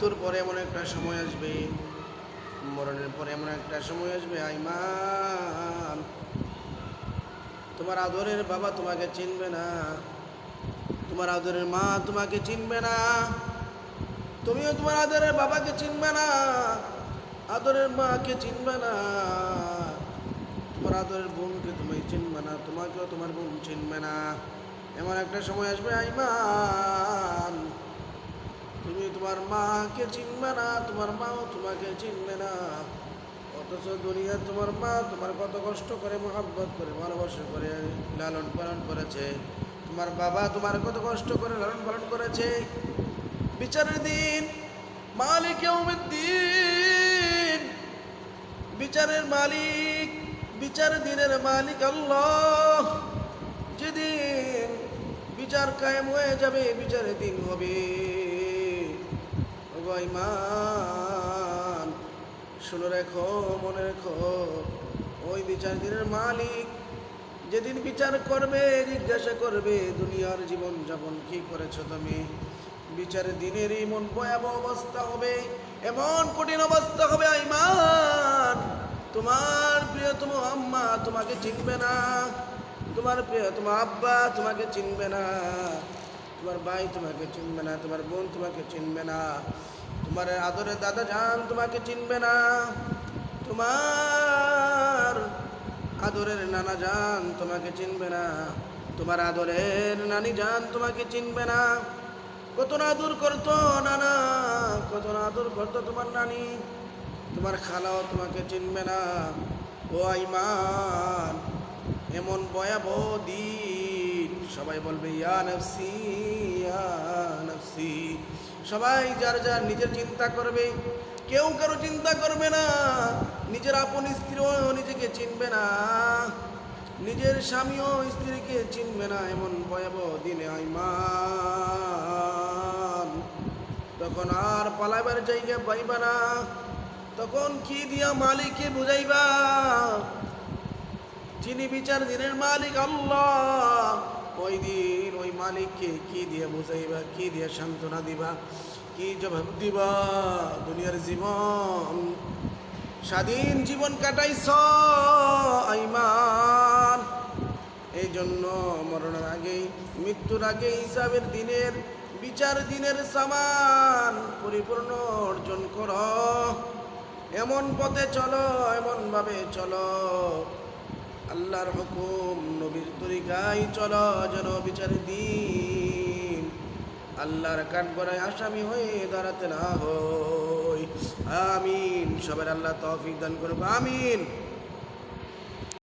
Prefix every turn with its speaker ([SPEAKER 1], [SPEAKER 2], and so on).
[SPEAKER 1] মৃত্যুর পরে এমন একটা সময় আসবে, মরণের পরে এমন একটা সময় আসবে, আইমান, তোমার আদরের বাবা তোমাকে চিনবে না, তোমার আদরের মা তোমাকে চিনবে না, তুমিও তোমার আদরের বাবাকে চিনবে না, আদরের মাকে চিনবে না, তোমার আদরের বোনকে তুমি চিনবে না, তোমাকেও তোমার বোন চিনবে না, এমন একটা সময় আসবে, আইমান। তুমি তোমার মাকে চিনবে না, তোমার মাও তোমাকে চিনবে না। অথচ দুনিয়া তোমার মা তোমার কত কষ্ট করে, মোহাব্বত করে, ভালোবাসা করে, লালন পালন করেছে। তোমার বাবা তোমার কত কষ্ট করে, লালন পালন করেছে। বিচারের দিন, মালিক দিন। বিচারের মালিক, বিচার দিনের মালিক আল্লাহ। যেদিন বিচার কায়েম হয়ে যাবে, বিচারের দিন হবে। ইমান শুনে রেখো, মনে রেখো, ওই বিচার দিনের মালিক যেদিন বিচার করবে, জিজ্ঞাসা করবে, দুনিয়ার জীবন যাপন কি করেছ তুমি? বিচারের দিনের এমন ভয়াবহ অবস্থা হবে, এমন কঠিন অবস্থা হবে আইমান তোমার প্রিয়তম আম্মা তোমাকে চিনবে না, তোমার প্রিয়তম আব্বা তোমাকে চিনবে না, তোমার ভাই তোমাকে চিনবে না, তোমার বোন তোমাকে চিনবে না। তোমার আদরের দাদা যান তোমাকে চিনবে না। তোমার আদরের নানা যান তোমাকে চিনবে না। তোমার আদরের নানি যান তোমাকে চিনবে না। কত না আদর করতো নানা, কত না আদর করতো তোমার নানি। তোমার খালাও তোমাকে চিনবে না। ও আইমান, এমন ভয়াবহ দিন। সবাই বলবে, ইয়া নফসি ইয়া নফসি। সবাই যার যার নিজের চিন্তা করবে, কেউ কারও চিন্তা করবে না, নিজের আপন স্ত্রীও নিজেকে চিনবে না, নিজের স্বামীও স্ত্রীকে চিনবে না, এমন ভয়াবহ দিনে আইমান। তখন আর পালাবার জায়গা পাইবা না, তখন কি দিয়া মালিককে বুঝাইবা? যিনি বিচার দিনের মালিক আল্লাহ মালিককে কি দিয়ে বুঝাইবা, কি দিয়ে সান্ত্বনা দিবা, কি জবাব দিবা? দুনিয়ার জীবন, স্বাধীন জীবন কাটাইছ, আইমান। এই জন্য মরণের আগেই, মৃত্যুর আগে হিসাবের দিনের, বিচার দিনের সামান পরিপূর্ণ অর্জন কর। এমন পথে চলো, এমনভাবে চলো। আল্লাহর হুকুম, নবীর তরিকায় চলো যেন বিচার দিন। আল্লাহর কান করায় আসামি হয়ে দাঁড়াতে না হই আমিন। সবার আল্লাহ তৌফিক দান করব আমিন।